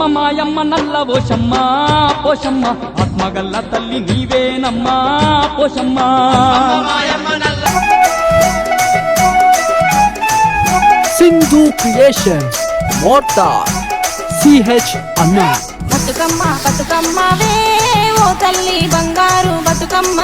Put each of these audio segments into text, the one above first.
అమ్మ మాయమ్మ నల్ల పోషమ్మ పోషమ్మ ఆత్మగల్ల తల్లి నీవేనమ్మా పోషమ్మ సింధు క్రియేషన్ మోర్టార్ సిహెచ్ అన్నా. బతుకమ్మ బతుకమ్మవే ఓ తల్లి బంగారు బతుకమ్మ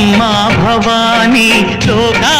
అమ్మా భవానీ లోకా